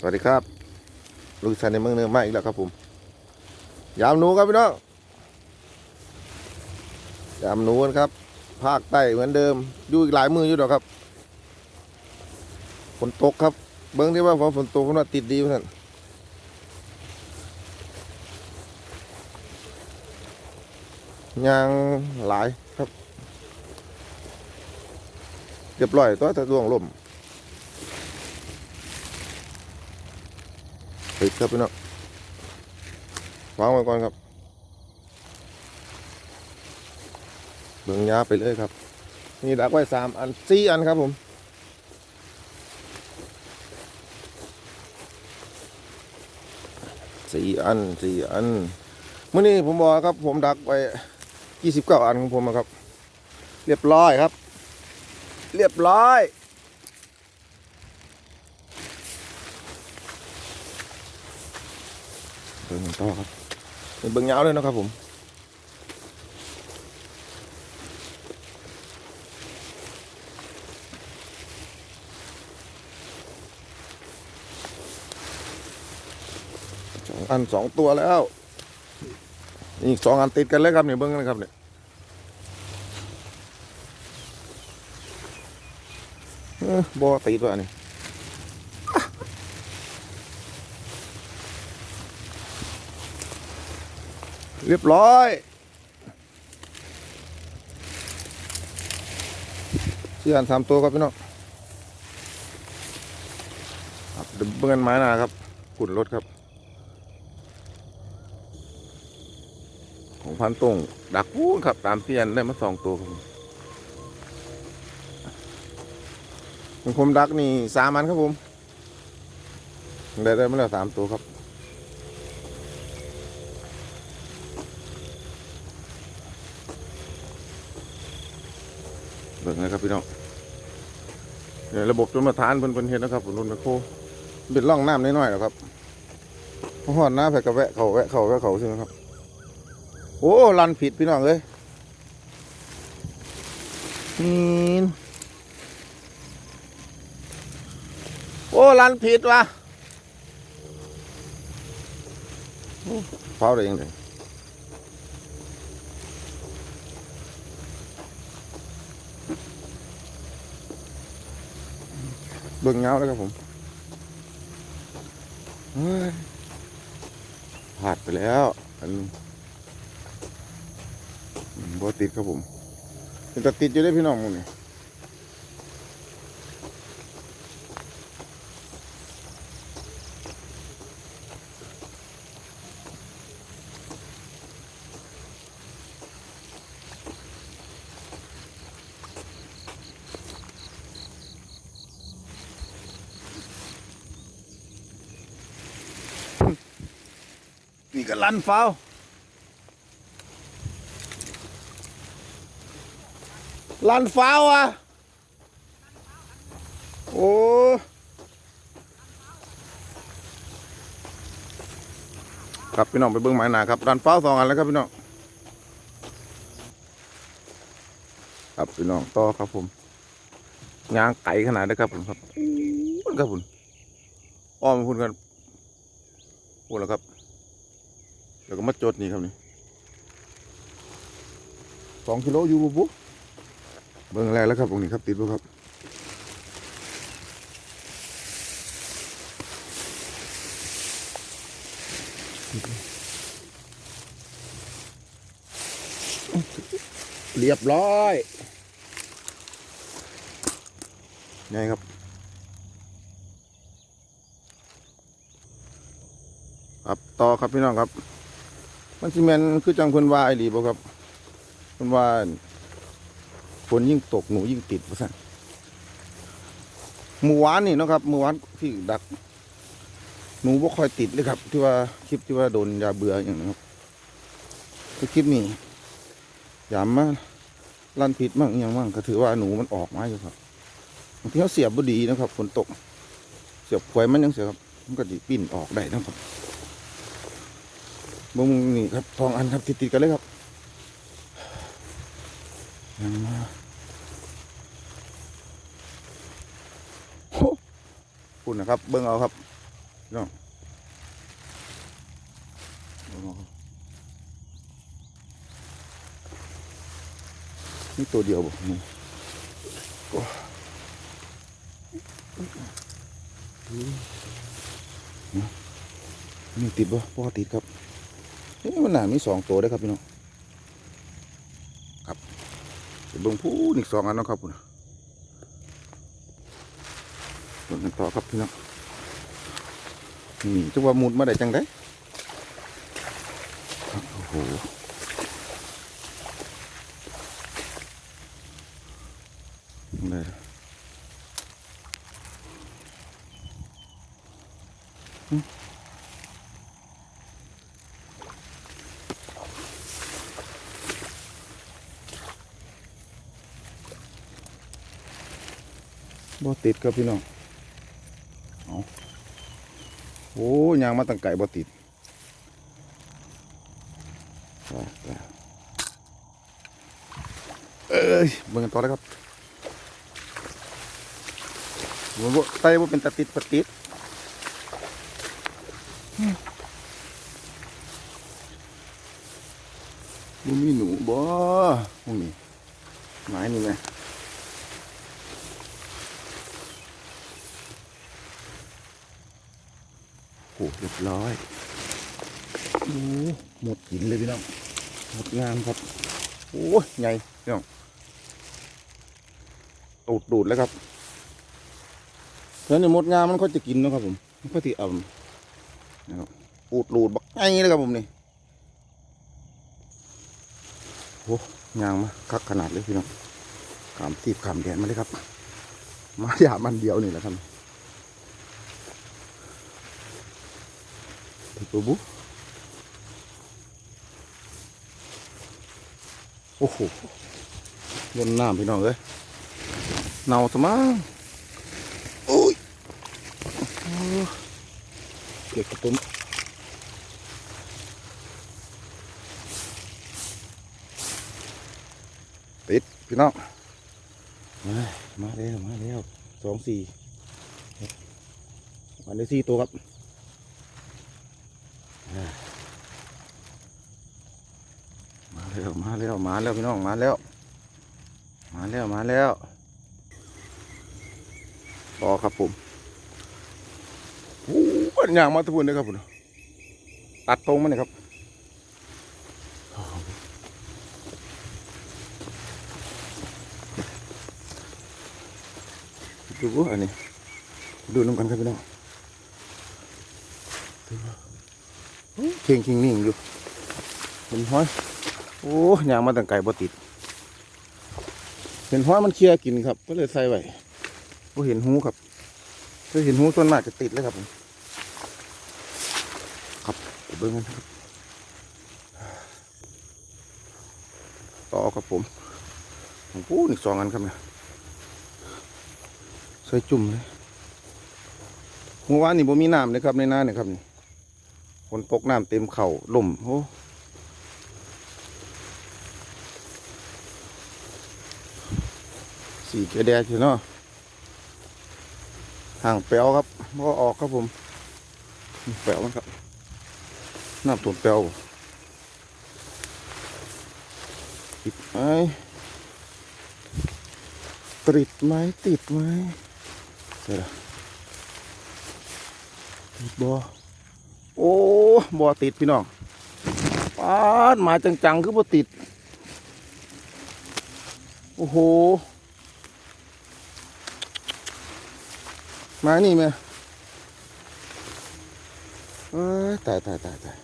สวัสดีครับลูกชายในเมืองเนื้อมาอีกแล้วครับผม ยามหนูครับพี่น้อง ยามหนูนะครับ ภาคใต้เหมือนเดิมอยู่อีกหลายมืออยู่ดอกครับ ฝนตกครับ เบิ้งที่ว่าฝนตกเพราะว่าติดดีเพื่อนยางหลายครับ เรียบร้อยตัวแต่ดวงลม ปครับพี่น้องวางไว้ก่อนครับ เบิ่งยาไปเลยครับ นี่ดักไว้สามอันสี่อันครับผมสี่อันสี่อันเมื่อนี้ผมบอกครับ ผมดักไว้ยี่สิบเก้าอันของผมอะครับ เรียบร้อยครับ เรียบร้อย เบิ่ง ต่อครับเป็นเบิ่งยาวเลยนะครับผมสองอันสองตัวแล้ว อีกสองอันติดกันเลยครับเนี่ยเบิ้งกันครับเนี่ยเอ้อติดวะนี่ เรียบร้อยสี่อันสามตัวครับพี่น้องครับเดี๋ยวเบิ้งกันไม้นาครับขุนรถครับ ของพันตรงดักพูนครับ ตามเตียนได้มาสองตัวครับผมดักนี่สามอันครับผม ได้ได้มาแล้วสามตัวครับ เบิ่งนะครับ พี่น้องเนี่ยระบบจนมาทานเพิ่นเพิ่นเห็นนะครับผมรุ่นแมคโครเป็นร่องน้ำน้อยๆหรอกครับหอดน้ำแผกกระแวะเขาแวะเขาแวะเขาใช่ไหมครับ โอ้ลันผิดพี่น้องเอ้ยนี่โอ้ลันผิดวะเผาได้ยังไง เบิ่งเงาแล้วครับผมเฮ้ยพลาดไปแล้วอันบ่ติดครับผมเป็นแต่ติดอยู่ได้พี่น้องมึงเนี่ย ลันฟาวลันฟ้าวอะ โอ้ครับพี่น้องไปเบิ้งหมายหนาครับลันฟ้าวสองอันแล้วครับพี่น้องครับพี่น้องต่อครับผมยางไก่ขนาดนี้ครับผมครับครับผมอ้อมพูนกันพูนแล้วครับ แล้วก็มาจดนี่ครับนี่สองกิโลอยู่บุบุเบิ่งแรกแล้วครับตรงนี้ครับติดบ่ครับเรียบร้อยไงครับครับต่อครับพี่น้องครับ มันซีเมนคือจังเพิ่นว่าไอ้หลีบ่ครับเพิ่นว่าฝนยิ่งตกหนูยิ่งติดว่าสั่นเมื่อวานนี่นะครับเมื่อวานที่ดัก หนูบ่ค่อยติดเลยครับ ที่ว่าคลิปที่ว่าโดนยาเบื่ออย่างนะครับคลิปนี้ยามมาลั่นผิดมั่งอย่างมั่งก็ถือว่าหนูมันออกมาอยู่ครับบางทีเขาเสียบบดีนะครับฝนตก เสียบขวยมันยังเสียครับ มันก็ดีปิ้นออกได้นะครับ บงนี่ครับทองอันครับติดๆกันเลยครับยังมาโอ้คุณนะครับ เบิ้งเอาครับน้องนี่ตัวเดียวบ่นี่นี่ติดบ่พ่อติดครับ เอ๊ะมันหนามีสองตัวได้ครับพี่น้องครับเดี๋ยวเบิ่งพูนอีกสองอันนะครับคุณเบิ่งกันต่อครับพี่น้องนี่จังว่ามุดมาได้จังได้ครับโอ้โหได้แล้ บ่ติดครับพี่น้องโอ้ยางมาตั้งไก่บ่ติดเอ้ยเบิ่งกันต่อเลยครับมันบ่ไตบ่เป็นตะติดปะติดบ่มีหนูบ่พวกนี้ไม้นี่ไงโอ้เรียบร้อยโอ้หมดหินเลยพี่น้องหมดงามครับโอ้ยใหญ่พี่น้องตูดดูดแล้วครับแล้วในหมดงามมันก็จะกินนะครับผมมันก็ที่อ่ำนะครับปูดดูดบักไงเลยครับผมนี่โอ้ยางมาคักขนาดเลยพี่น้องขามทีบขามแดนมาเลยครับ มาหยามันเดียวนี่แหละครับ ติดปุ๊บุโอ้โหล้นน้ำพี่น้องเอ้ยเน่าสมั้งโอ้ยโอ้เก็บกระตุ้มติดพี่น้อง มา มาแล้วมาแล้วสองสี่วันได้สี่ตัวครับอ่ามา แล้วมาแล้วมาแล้วพี่น้องมาแล้ว มาแล้วมาแล้วต่อครับผมโอ้ปัญญางมาทุกคนเลยครับผมตัดตรงมาเลยครับดูอันนี้ดูน้ำกันครับพี่น้องเข่งเข่งนิ่งอยู่เป็นห้อย โอ้ยางมาตั้งไก่บ่ติด เห็นห้อยมันเคลียร์กินครับ ก็เลยใส่ไว้ก็เห็นหูครับก็เห็นหูส่วนมากจะติดเลยครับผมครับเบิ้งกันครับ ต่อครับผมของปูอีกสองอันครับเนี่ยใส่จุ่มเลยเมื่อวานนี่บ่มีน้ำเลยครับในน้าเนี่ยครับนี่ฝนตกน้ำเต็มเข่าล่มโอ้ สีเกแดดอยู่เนาะห่างแปลวครับพอออกครับผมแปลวมันครับน้ำท่วแปลวติดไหมติดไหมติดไหมเสร็จแล้วติดบ่โอ้บ่ติดพี่น้องปาดมาจังๆคือบ่ติด โอ้โห มานี่ม่เอ้ยตายตายตายตาย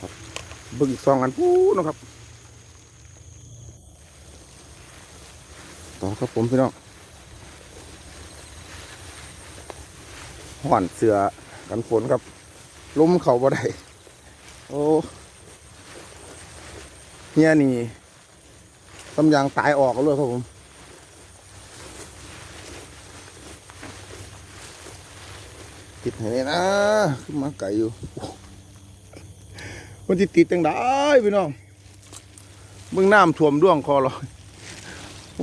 ครับเบิ่งอีกสองอันพูดนะครับต่อครับผมพี่น้องห่อนเสือกันฝนครับล้มเข่าบ่ได้โอ้เฮียนี่ตำยางตายออกเลยครับผม ติดให้นี่นะขึ้นมาไก่อยู่มันติดติดจังได้พี่น้องมึงน้ำท่วมร่วงคอเรา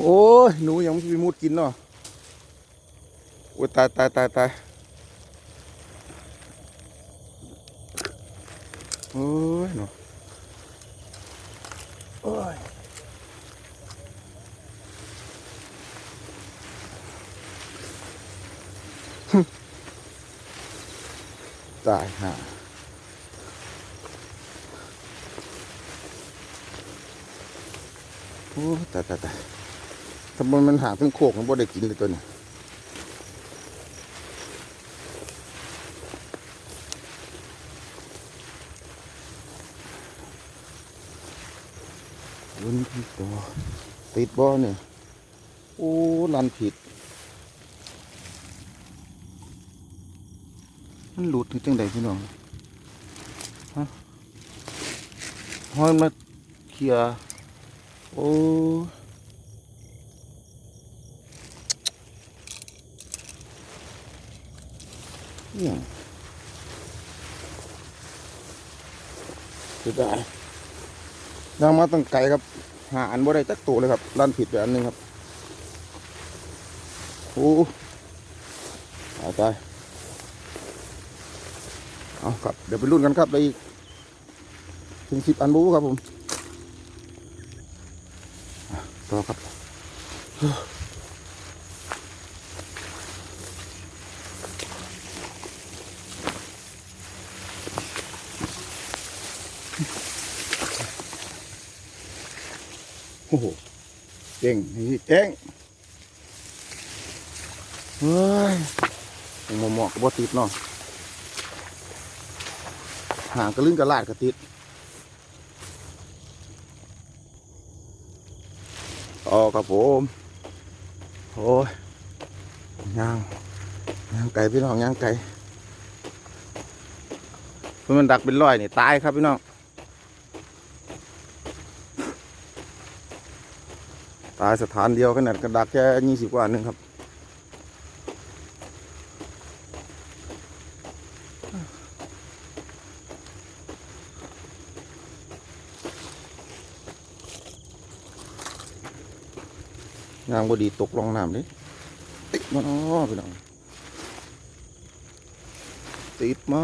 โอ้ยหนูยังไม่ไปมุดกินเนาะโอ้ตายตายตายตายโอ้ยเนาะโอ้ยฮึ ตายห่าโอ้ตายตายตายทำไมมันหางเป็นโคกมันบ่ได้กินเลยตัวนี้วุ้นผิดบ่ติดบ่เนี่ยโอ้ลันผิด มันหลุดถึงจังใดพี่น้องฮะห้อยมาเคลียโอ้เนี่ยจะได้ย่างมาตั้งไกลครับ หาอันบ่ได้จักตัวเลยครับลั่นผิดไปอันหนึงครับ โอ้ตายตาย เอาครับ เดี๋ยวไปรุ่นกันครับได้อีกถึงสิบอันบูครับผมอะต่อครับโอ้โหเก่งนี่เก่งเฮ้ยมอหมอกบ่ติดเนาะ หางกระลึงกระลาดกระติดต่อครับผมโอ้ยย่างย่างไก่พี่น้องย่างไก่เพื่อมันดักเป็นร้อยนี่ตายครับพี่น้องตายสถานเดียวขนาดกระดักแค่ยี่สิบกว่าหนึงครับางบดีตกลงน้ำดิติดมาเนาะพี่น้องติดมา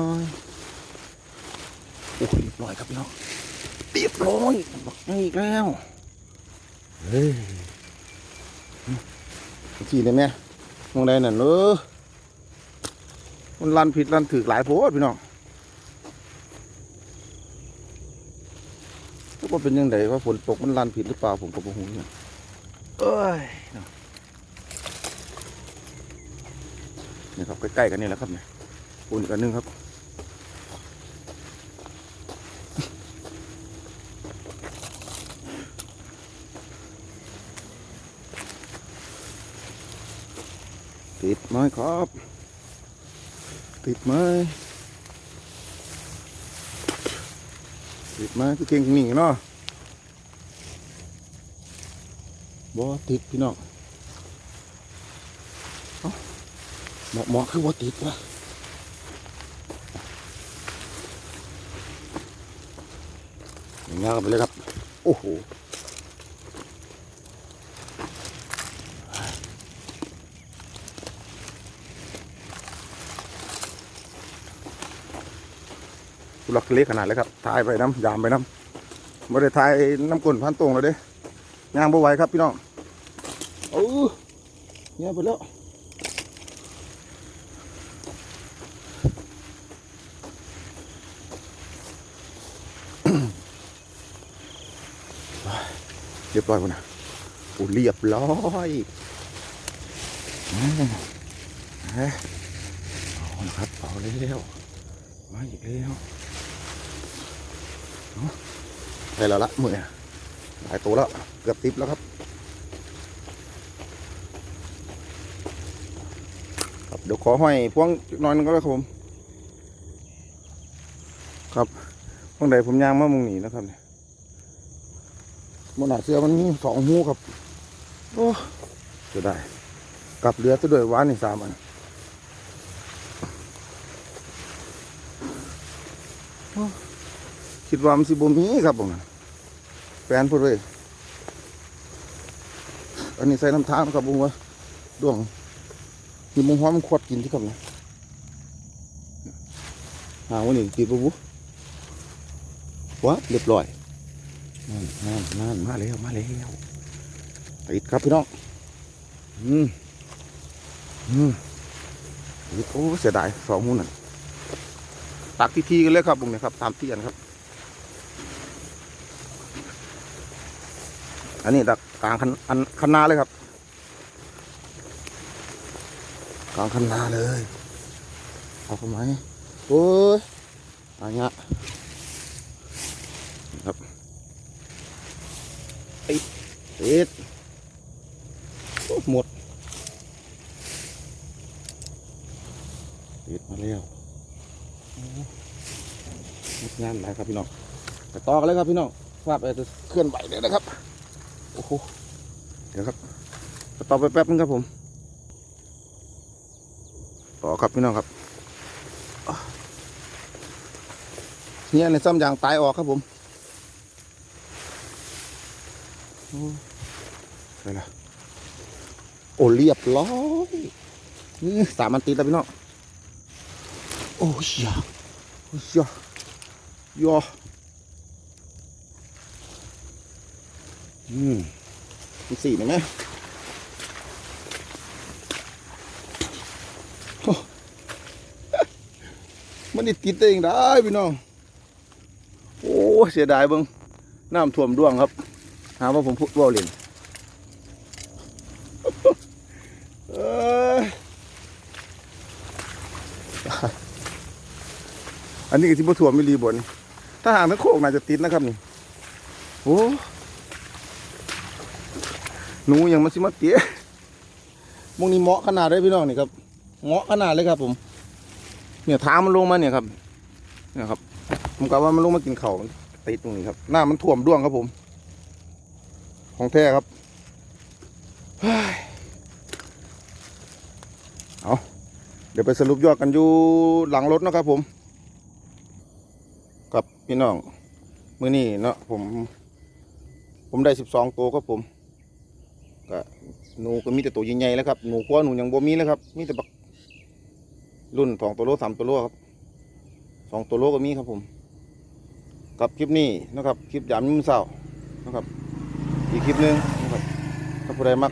โอ้ยเรียบร้อยครับพี่น้องเรียบร้อยบักนี่อีกแล้วเฮ้ยขี่ได้ไหมมองได้น่ะเนอะมันลันผิดลันถือหลายโพดพี่น้องก็ว่าเป็นยังไงว่าฝนตกมันลันผิดหรือเปล่าผมก็บ่ฮู้เนี่ย เอ้ยนี่ครับใกล้ๆกันนี่แหละครับเนี่ยปูนกันนึงครับติดไหมครับ ติดไหมติดไหมคือเก่งหนีเนาะ บ่ติดพี่น้องเอ้าหมอหมอคือบ่ติดวะอย่ายกันไปเลยครับ โอ้โหทุลักทุเลขนาดเลยครับทายไปน้ำยามไปน้ำไม่ได้ทายน้ำกลนพันตรงเลยเด้ย่างบ่ไหวครับพี่น้อง โอ้เนี่ยไปแล้วเรียบร้อยพุ่นนะโอ้เรียบร้อยเฮ้ยเอาละครับเอาแล้วมาอีกแล้วได้แล้วละมือหลายตัวแล้ว เกือบติบแล้วครับ ครับ เดี๋ยวขอห้อยพวงอีกหน้อยหนึงก็ได้ครับผม ครับพวงใดผมย่างมามุงหนีนะครับเนี่ยมันหนาเสื้อมันมีสองหูครับ โอ้จะได้ กลับเรือซะด้วยหวานนี่สามอันคิดว่ามันสิบ่มีครับผมแฟนพูดเลย อันนี้ใส่น้ำทางนะครับบุ้งวะดวง มีมุงหัวมันขวดกินที่ครับนะหาวันนี้ติดปุ๊บว้าเรียบร้อยนั่นนั่นนั่นมาแล้วมาแล้วติดครับพี่น้องอืมอืมโอ้เสียดายสองหูนั่นตักที่ทีกันเลยครับบุงเนี่ยครับตามที่กันครับ อันนี้ดักกลางคันอันคันนาเลยครับ กลางคันนาเลยเอาไหมโอ้ยอันเนี้ยครับติดติดหมดติดมาแล้วโอ้หมดงานหลายครับพี่น้องไปต่อกันเลยครับพี่น้องฟาดไปจะเคลื่อนไหวเลยนะครับโอ้โหเดี๋ยวครับไปต่อไปแป๊บนึงครับผม ต่อครับพี่น้องครับเนี่ยในซ้ำยางตายออกครับผมอ้ไปละโอ้เรียบร้อยนี่สามอันติดแล้วพี่น้องโอ้ยยาโอ้ยยายออืมมีสี่นะแม่โอ้ มันนี่ติดได้ยังได้พี่น้อง โอ้เสียดายเบิ้งน้ำท่วมด้วงครับ หาว่าผมพูดว่าเล่นอันนี้ก็ที่บ่ท่วมไม่รีบนถ้าหางทั้งโคกน่าจะติดนะครับนี่ โอ้หนูยังมาสิมาเตี้ยมงนี้เหมาะขนาดเลยพี่น้องนี่ครับ เหมาะขนาดเลยครับผม เนี่ยทางมันลงมาเนี่ยครับเนี่ยครับ ผมกะว่ามันลงมากินเข่าติดตรงนี้ครับ หน้ามันท่วมด้วงครับผม ของแท้ครับเฮ้ยเอาเดี๋ยวไปสรุปยอดกันอยู่หลังรถนะครับผม กับพี่น้อง มือนี้เนาะผม ผมได้สิบสองตัวครับผมก็หนูก็มีแต่ตัวใหญ่ๆแล้วครับ หนูขั้วหนูยังบ่มีเลยครับ มีแต่บัก รุ่นสองตัวโลสามตัวโลครับสองตัวโลก็มีครับผมกับคลิปนี้นะครับคลิปยามยิ้มเศร้านะครับ อีกคลิปหนึงนะครับถ้าผู้ใดมัก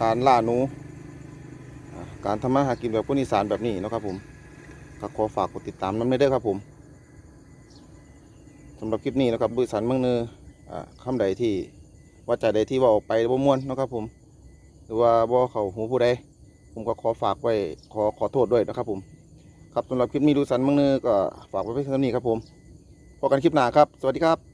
การล่าหนูอ่าการทำมาหากินแบบคนอีสานแบบนี้นะครับผมก็ขอฝากกดติดตามน้ำเด้ครับผมสำหรับคลิปนี้นะครับบริษัทเมืองเนออ่าคำใดที่ว่าใจใดที่ว่าออกไปบ่ม่วนนะครับผม หรือว่าบ่เขาหูผู้ใดผมก็ขอฝากไว้ขอขอโทษด้วยนะครับผม ครับสำหรับคลิปนี้ดูสันมังเนอก็ฝากไว้เพียงเท่านี้ครับผมพบกันคลิปหน้าครับ สวัสดีครับ